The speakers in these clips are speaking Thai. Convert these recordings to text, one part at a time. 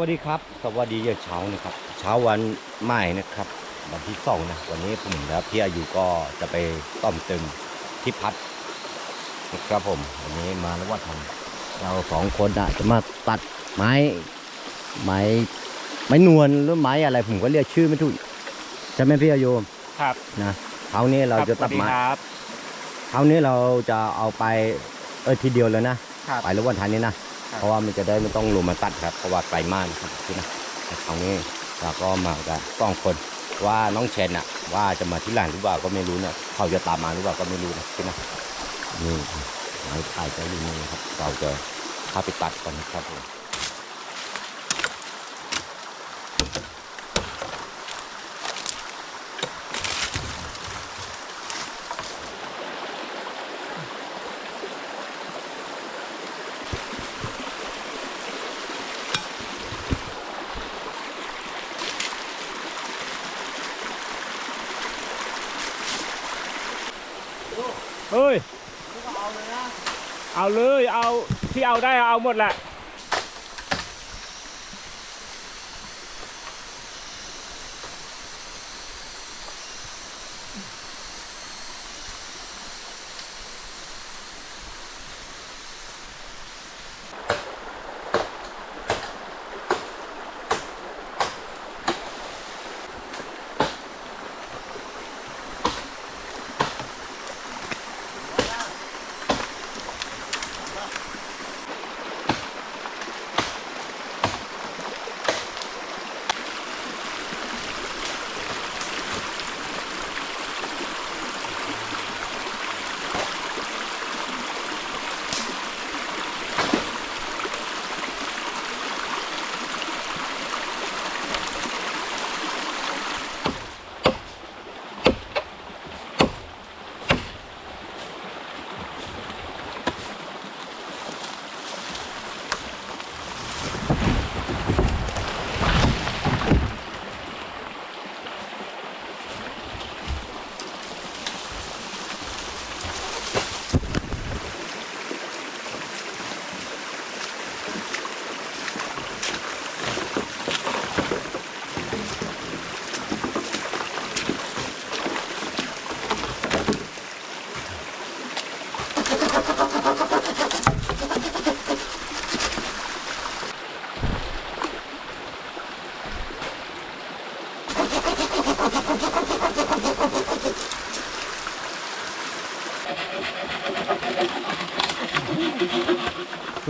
วัสดีครับ สวัสดียามเช้านะครับ เช้าวันใหม่นะครับ วันที่สองนะ วันนี้ผมและพี่อายุก็จะไปต้อมเติมที่พัดนะครับผม วันนี้มาแล้วว่าทำเราสองคนอะจะมาตัดไม้ ไม้ ไม้นวลหรือไม้อะไร ผมก็เรียกชื่อไม่ถูกใช่ไหมพี่อายุครับ นะคราวนี้เราจะตัดไม้ครับคราวนี้เราจะเอาไป เออทีเดียวเลยนะครับไปแล้ววันทันนี้นะครับ เพราะว่ามันจะได้ไม่ต้องลงมาตัดครับเพราะว่าไกลมากนะครับที่นะแต่คราวนี้เราก็มากันสองคนว่าน้องเชนอะว่าจะมาที่หลานหรือเปล่าก็ไม่รู้เนี่ยเขาจะตามมาหรือเปล่าก็ไม่รู้นะที่นะนี่ไม้ถ่ายจะอยู่นี่ครับเราจะเข้าไปตัดกันนครับผม เลยเอาที่เอาได้เอาหมดแหละ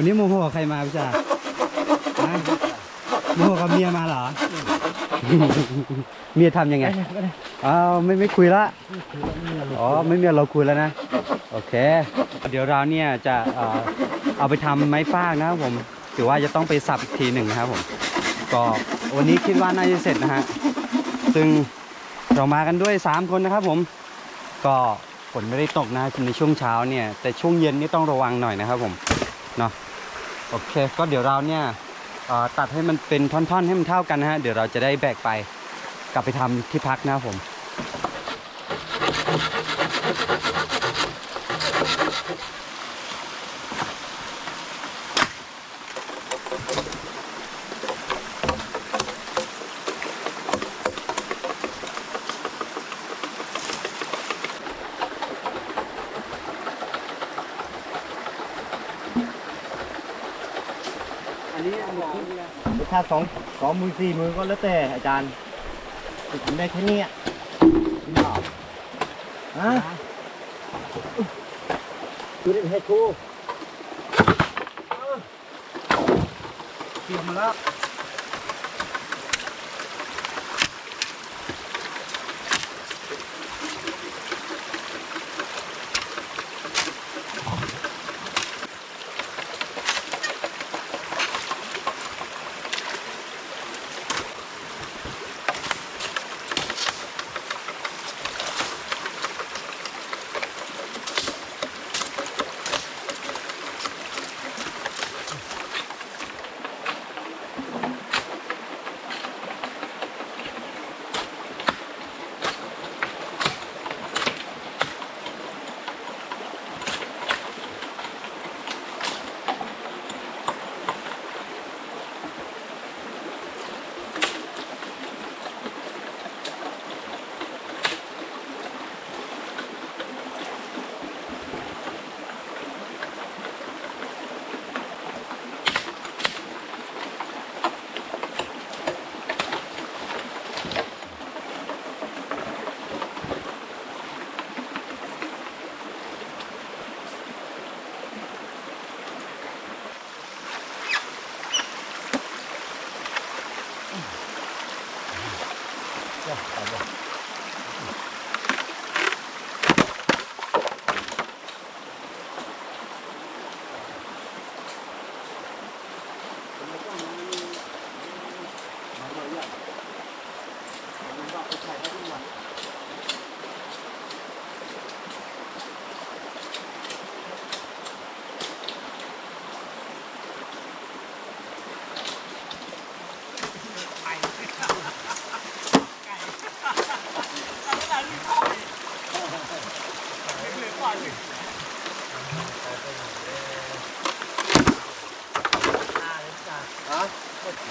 วันนี้โมโหใครมาพี่จ่าฮะโมโหกับเมียมาเหรอ เมียทำยังไงอ้าวไม่ไม่คุยละ อ๋อไม่มีเราคุยแล้วนะ โอเค เดี๋ยวเราเนี่ยจะเอ่อเอาไปทำไม้ฟากนะครับผมถือว่าจะต้องไปสับอีกทีหนึ่งนะครับผม ก็วันนี้คิดว่าน่าจะเสร็จนะฮะ ซึ่งเรามากันด้วย 3 คนนะครับผม ก็ฝนไม่ได้ตกนะในช่วงเช้าเนี่ย แต่ช่วงเย็นนี่ต้องระวังหน่อยนะครับผม เนาะ โอเค ก็เดี๋ยวเราเนี่ยตัดให้มันเป็นท่อนๆให้มันเท่ากันนะฮะ เดี๋ยวเราจะได้แบกไป กลับไปทำที่พักนะครับผม อันนี้หมอ ถ้า สองสองมือสี่มือก็แล้วแต่อาจารย์ทำได้แค่นี้อะฮะดูได้ให้ครูเตรียมมาแล้ว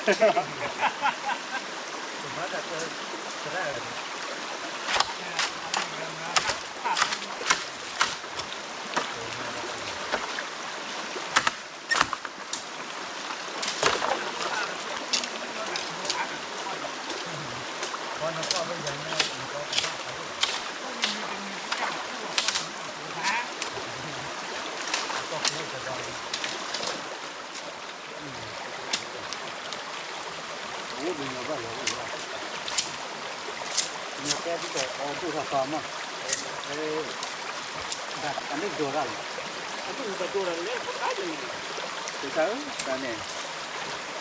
Ha, ha, ha, ha, ha.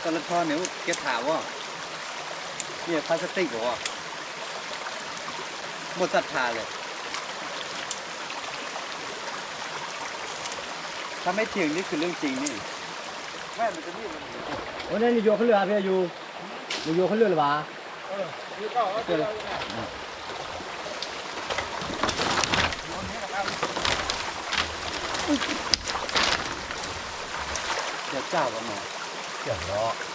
ตะละทอนเนี่ยแกถามว่าเนี่ยพลาสติกเหรอหมดศรัทธาเลย ถ้าไม่เถียงนี่คือเรื่องจริงนี่แม่มันจะนี่มันโอ้นี่นี่โยขึ้นเรือพี่อยู่นี่โยขึ้นเรือหรือเปล่าเดี๋ยวเจ้ากันมาเสียงล้อ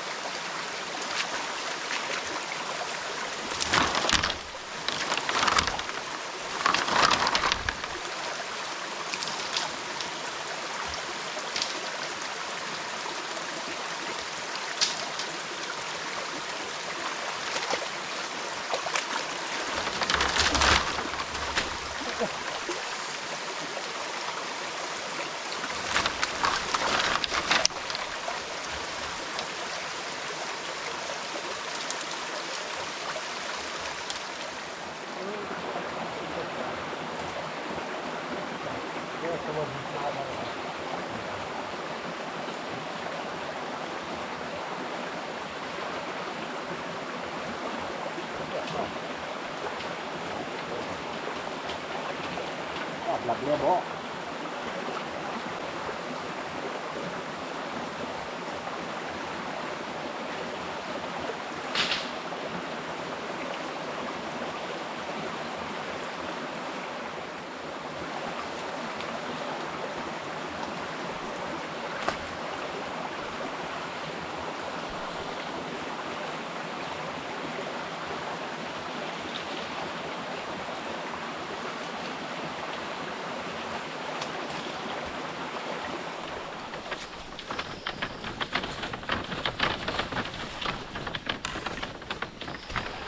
หลับ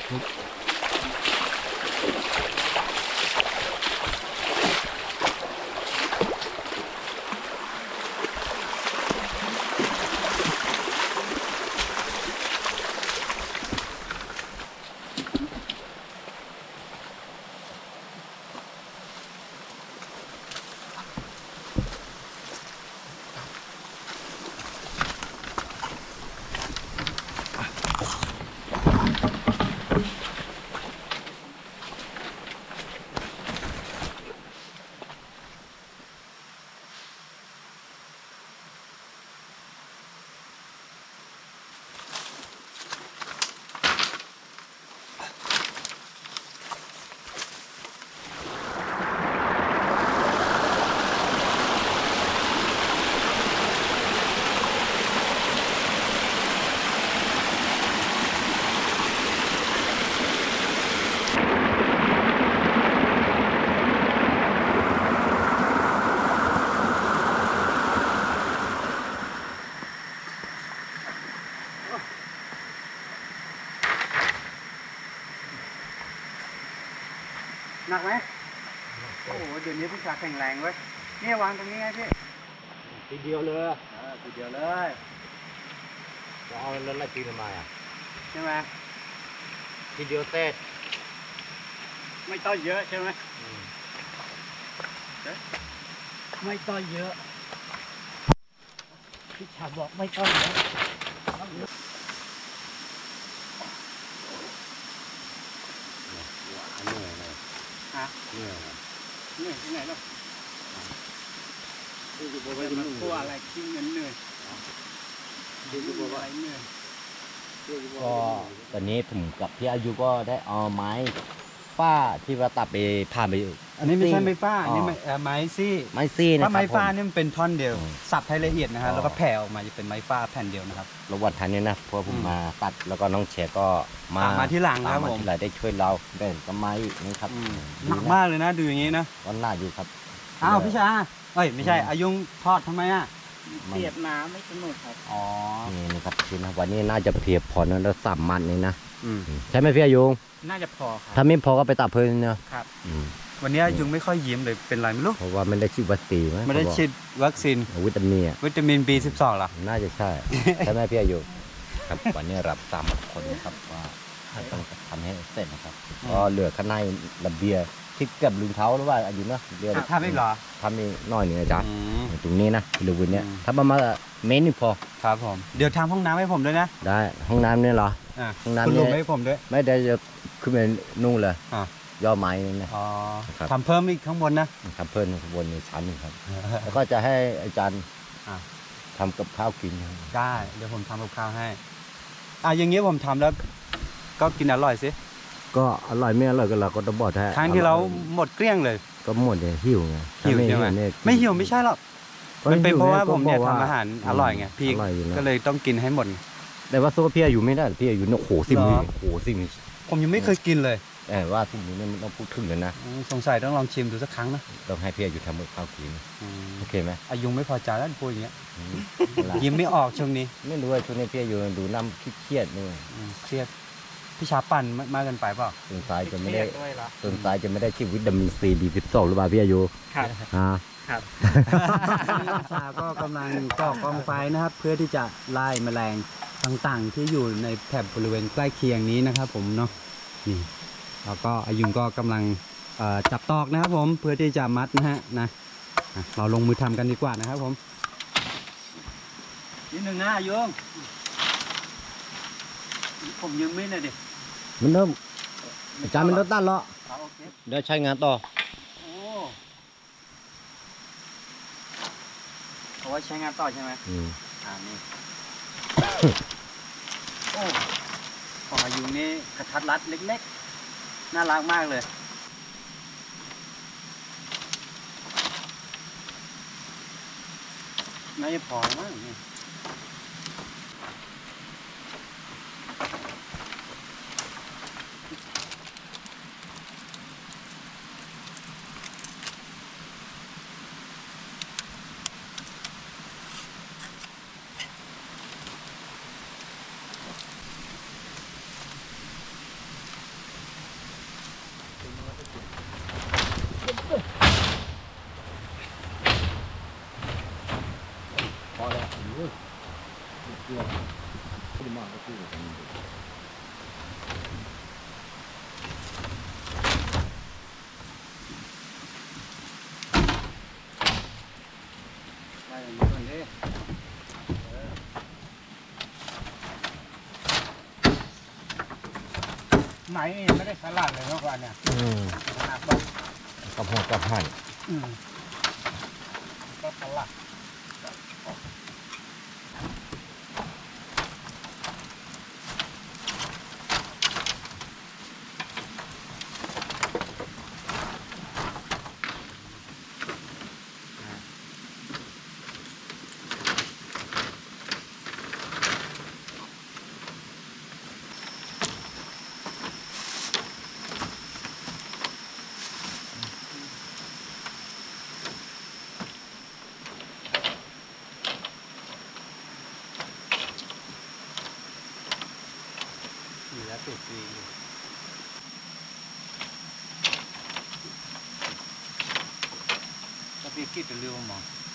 เนักไหมโอ้โหเดี๋ยวนี้ผู้ชายแข็งแรงเว้ยเนี่ยวางตรงนี้ไงพี่ทีเดียวเลยเออทีเดียวเลยจะเอาแล้วไล่ตีทำไมอะใช่ไหมทีเดียวเสร็จเไม่ต้องเยอะใช่ไหมไม่ต้องเยอะพี่ชาบอกไม่ต้องเยอะ เหนื่อยเลย ฮะ เนี่ยเหนื่อยที่ไหนล่ะมันกลัวอะไรขี้เงินเหนื่อยคือะไรเหนื่อยก็ตอนนี้ผมกับพี่อายุก็ได้เอาไม้ฝ้าที่ว่าตัดไปผ่านไป อันนี้ไม่ใช่ซี่ไม้ฟ้าอ๋ออันนี้ไม้เอ่อไม้ซี่ไม้ซี่นะครัถ้าบไม้ฟ้าผนี่มันเป็นท่อนเดียว อืมสับให้ละเอียดนะฮะอ๋อ แล้วก็แผ่ออกมาจะเป็นไม้ฟ้าแผ่นเดียวนะครับระหว่างทันนี้นะเพราะผมอืมมาตัดแล้วก็น้องแชร์ก็มาตามมาที่หลังตาครัมบมาผม ที่หลังได้ช่วยเราแบ่งกับไม้นี่ครับอืมดีหนักนะมากเลยนะดูอย่างนี้นะวันหน้าอยู่ครับ อ้าวพี่ชาเอ้ยไม่ใช่อืม อายุงทอดทำไมอะเสียบน้ำไม่สนุกครับอ๋อนี่นะครับคือนะวันนี้น่าจะเพียบพอนะแล้วสามมัดนี่นะอืมใช่ไหมพี่อายุน่าจะพอคถ้ารับไม่พอก็ไปตัดเพิ่มเนาะครับ อืม วันนี้อายุงไม่ค่อยยิ้มเลยเป็นไรไม่รู้เพราะว่าไม่ได้ฉีดวัคซีนมั้ยไม่ได้เขาบอกฉีดวัคซีนวิตามินอะวิตามิน B12 เหรอน่าจะใช่ใช่ไหมพี่อายุครับวันนี้รับสามคนนะครับว่าต้องทำให้เสร็จนะครับอืมก็เหลือข้างในระเบียงที่เกับลืมเท้าหรือว่าอายุเนาะเบียร์ทำอีกเหรอทำอีกหน่อยหนึงอาจารย์อืมตรงนี้นะบริเวณเนี้ยอืมถ้าประมาณเมตรหนึงพอครับผมเดี๋ยวทำห้องน้ำให้ผมด้วยนะได้ห้องน้ำเนี่ยเหรออะห้องน้ำคุณเนี่ลุยงให้ผมด้วยไม่ได้จะขึ้นไปนู่นเลยอะ ย่อไม้นี่นะ อ๋อครับ ทำเพิ่มอีกข้างบนนะทำเพิ่มข้างบนในชั้นหนึงครับ แล้วก็จะให้อาจารย์อะ ทำกับข้าวกินได้ เดี๋ยวผมทำกับข้าวให้อะอย่างงี้ผมทำแล้ว ก็กินอร่อยสิ ก็อร่อยไม่อร่อยก็เราก็ต้องบอกแท้ครั้งที่เราออยหมดเกลี้ยงเลย ก็หมดเนี่ยหิวไงหิวใช่ไหมเนี่ยไม่หิวไม่ใช่หรอกก็มันเป็นเพราะว่าหิผมเนี่ยก็บกทำอาหารอร่อยไงพี่อร่อยอยู่ก็นะเลยต้องกินให้หมด แต่ว่าโซ่พี่อายุไม่ได้พี่อายุเนี่ยโอ้โหสิ่งนี้เหรอโอ้โหสิ่งนี้ผมยังไม่เคยกินเลย แต่ว่าสิ่งนี้เนี่ยมันต้องพูดถึงเลยนะอืมสงสัยต้องลองชิมดูสักครั้งนะต้องให้พี่อายุทำกับข้าวกินอืมโอเคไหมอายุงไม่พอใจแล้วพูดอย่างเงี้ยอืมอะไรยิ้มไม่ออกช่วงนี้ไม่รู้ว่าช่วงนี้พี่อายุดูน้ำเครียดๆนี่อืมเครียดพี่ชาปั่นมากมากเกินไปเปล่าสงสัยจะไม่ได้ด้วยเหรอสงสัยจะไม่ได้ชีวิตดามินซีบีสิบสองหรือเปล่าพี่อายุครับอ่าครับชาก็กำลังก่อกองไฟนะครับ เพื่อที่จะไล่แมลงต่างๆ ที่อยู่ในแถบบริเวณใกล้เคียงนี้นะครับ ผมเนาะนี่ แล้วก็อายุงก็กำลังเอ่อจับตอกนะครับผมเพื่อที่จะมัดนะฮะนะอะเราลงมือทำกันดีกว่านะครับผมนิดหนึ่งนะอายุงผมยังไม่นะเด็กมันเริ่มอาจารย์มันเริ่มต้านแล้วโอเคเดี๋ยวใช้งานต่อโอ้เอาไว้ใช้งานต่อใช่ไหมอืมอ่านี่โอ้ของอายุนี่กระทัดรัดเล็กๆ น่ารักมากเลยน่าจะพอมั้งนี่ไไหนไม่ได้สลัดเลยเมื่อก่อนเนี่ยอืมหนักบอกกับหัวกับหั่นอืมก็สลัด อยู่แล้วติดฟรีอยู่ ก็พี่คิ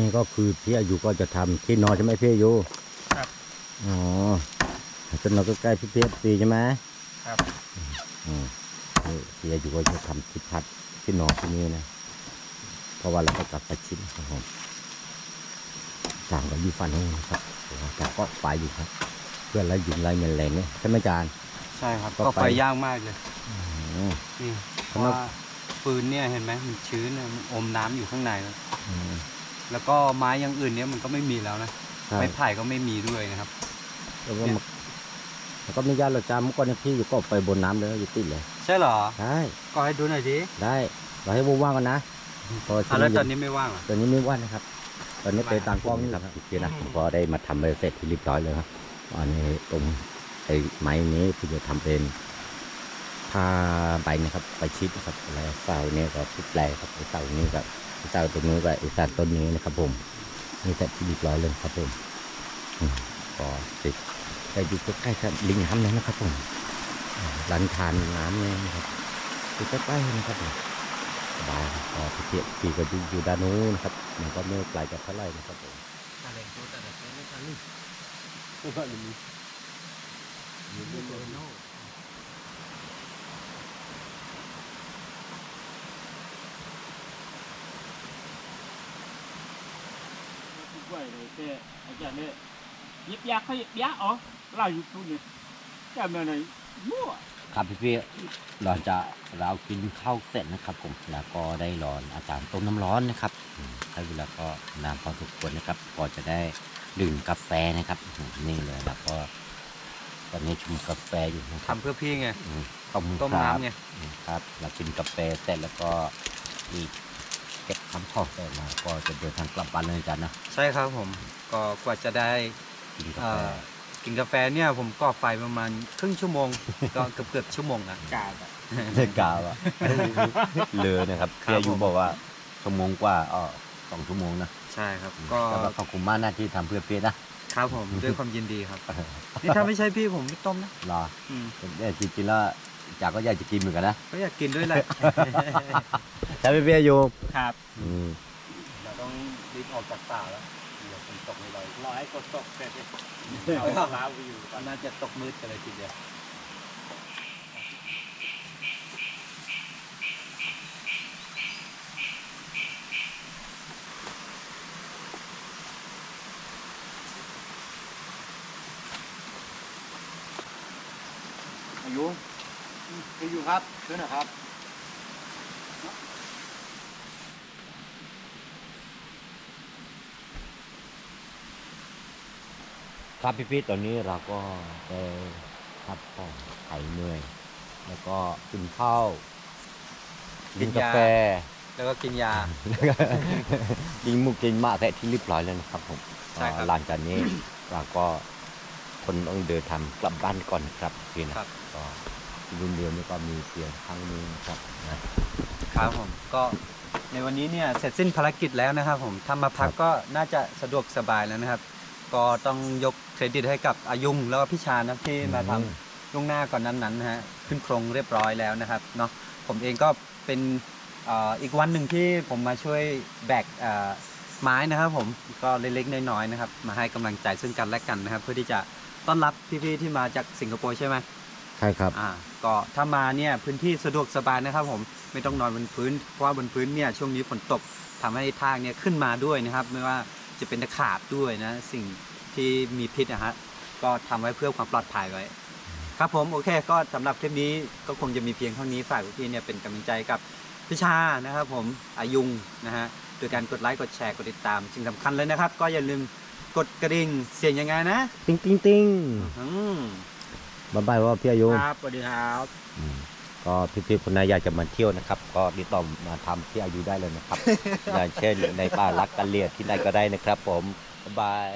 นี่ก็คือพี่อายุก็จะทำที่นอนใช่ไหมพี่อายุครับอ๋อจะนอนใกล้ๆพี่เพียซีใช่ไหมครับอืมนี่พี่อายุก็จะทำที่พัดที่นอนที่นี่นะเพราะว่าเราก็กลับไปชิ้นครับผมจางกับยูฟันห้องนะครับแต่ก็ไฟอยู่ครับ เพื่อไล่ยุงไล่แมลงเนี่ยใช่ไหมจานใช่ครับก็ก็ไฟไฟย่างมากเลยอืมนี่เพข้างราะนอกว่าฟืนเนี่ยเห็นไหมมันชื้นอะมันอมน้ำอยู่ข้างในแล้วอืม แล้วก็ไม้อย่างอื่นเนี่ยมันก็ไม่มีแล้วนะใช่ไม้ไผ่ก็ไม่มีด้วยนะครับ แล้วก็มันแล้วก็ไม่ยากหรอกจ้าเมื่อก่อนเนยพี่อยู่ก็ไปบนน้ำเลยอยู่ติดเลยใช่เหรอใช่ก็ให้ดูหน่อยดิได้เราให้ว่างๆกันนะเพราะว่าอะแล้วที่ตอนนี้ไม่ว่างเหรอ ตอนนี้ไม่ว่างนะครับ ตอนนี้ไปต่างกล้องนี่แหละครับพี่นะผมก็ได้มาทำไปเสร็จที่เรียบร้อยเลยครับอันนี้ตรงไอ้ไม้นี้ที่จะทำเป็นผ้าใบนะครับ ไปชิดนะครับแล้วเสาเนี่ยก็ทุบแปลครับไอ้เสานี้กับไอ้เสาตรงนี้กับไอ้สานต้นนี้นะครับ ผมนี่เสร็จที่เรียบร้อยเลยครับผมอืมก็ติดแต่อยู่ใกล้ๆกับลิงน้ำเลยนะครับผมอ่าร้านทานน้ำเนี่ยนะครับอยู่ใกล้ๆนะครับผมสบายครับก็พี่เทียบพี่ก็อยู่อยู่ด้านนู้นนะครับมันก็ไม่ไกลจากเท่าไหร่นะครับผม quậy này xe ở nhà này nhịp nhạc hay nhịp nhạc ó là nhịp tu này cái mẹ này mua ครับพี่พี่หลังจากเรากินข้าวเสร็จนะครับผมแล้วก็ได้รอนอาจารย์ต้มน้ำร้อนนะครับอืมใช้เวลาก็นานพอสมควรนะครับก็จะได้ดื่มกาแฟนะครับนี่เลยแล้วก็ตอนนี้ชมกาแฟอยู่นะครับทำเพื่อพี่ไงอืมต้มต้มครับน้ำไง ครับ เรากินกาแฟเสร็จแล้วก็อีก ก็บคำข้าวเสร็จมาก็จะเดินทางกลับบ้านเลยอาจารย์นะใช่ครับผมก็กว่าจะได้กินกาเอ่แฟอกินกาแฟเนี่ยผมก่อไฟประมาณครึ่งชั่วโมง ก็เกือบเกือบๆชั่วโมงนะ cả เลิกกาวอะเลยนะครับครัพี่บอายุผมบอกว่าชั่วโมงกว่าอ๋อสองชั่วโมงนะใช่ครับ ก็แต่ว่าขอบคุณมากนะที่ทำเพื่อเพียนะ ครับผมด้วยความยินดีครับ นี่ถ้าไม่ใช่พี่ผมไม่ต้มนะรออืม แต่จริงๆแล้ว จากก็อยากจะกินเหมือนกันนะก็อยากกินด้วยแหละ ใช่ไหมพี่อายุ hạp อืมเราต้องรีบออกจากป่าแล้วเดี๋ยวฝนตกในเรา loại cột sọc kẹt Ờ. này lá view น่าจะตกมืดกันเลยทีเดียว อายุอายุ ครับซื้อหน่อยครับครับพี่พี่ๆตอนนี้เราก็ได้พักผ่อนหายเหนื่อย แล้วก็กินข้าวกิกินนกายาแฟ แล้วก็กินยากินหมูกินหมาแต่ที่เรียบร้อยแล้วนะครับผมใช่ครับหลังจากนี้ เราก็คนต้องเดินทางกลับบ้านก่อนครับพี่นะครับ ก็ รุ่นเดียวนี่ก็มีเพียงครั้งหนึงครับนะครับผมก็ในวันนี้เนี่ยเสร็จสิ้นภารกิจแล้วนะครับผมทำมาพักก็น่าจะสะดวกสบายแล้วนะครับ ก็ต้องยกเครดิตให้กับอายุงแล้วก็พี่ชานะที่มาทำ ล่วงหน้าก่อนนั้นๆนะฮะขึ้นโครงเรียบร้อยแล้วนะครับเนาะผมเองก็เป็นเอ่ออีกวันหนึ่งที่ผมมาช่วยแบกเอ่อไม้นะครับผมก็เล็กๆน้อยๆนะครับ มาให้กำลังใจซึ่งกันและกันนะครับ เพื่อที่จะต้อนรับพี่ๆที่มาจากสิงคโปร์ใช่ไหม ใช่ครับอ่าก็ถ้ามาเนี่ยพื้นที่สะดวกสบายนะครับผมไม่ต้องนอนบนพื้น เพราะว่าบนพื้นเนี่ยช่วงนี้ฝนตกทำให้ทางเนี่ยขึ้นมาด้วยนะครับ ไม่ว่าจะเป็นตะขาบด้วยนะ สิ่งที่มีพิษนะฮะก็ทำไว้เพื่อความปลอดภัยไว้ ครับผมโอเค ก็สำหรับคลิปนี้ก็คงจะมีเพียงเท่านี้ฝากพี่ๆเนี่ยเป็นกำลังใจกับพิชานะครับ ผมอายุงนะฮะโดยการกดไลค์กดแชร์กดติดตามสิ่งสำคัญเลยนะครับ ก็อย่าลืมกดกระดิ่งเสียงยังไงนะ ติ้งติ้งติ้งอืม บ๊ายบายว่าพี่อายุครับสวัสดีครับอืมก็พี่ๆคนไหนอยากจะมาเที่ยวนะครับ ก็ติดต่อมาทำที่อายุได้เลยนะครับ อย่างเช่นในป่ารักกันเลียดที่ไหนก็ได้นะครับ ผมบ๊ายบาย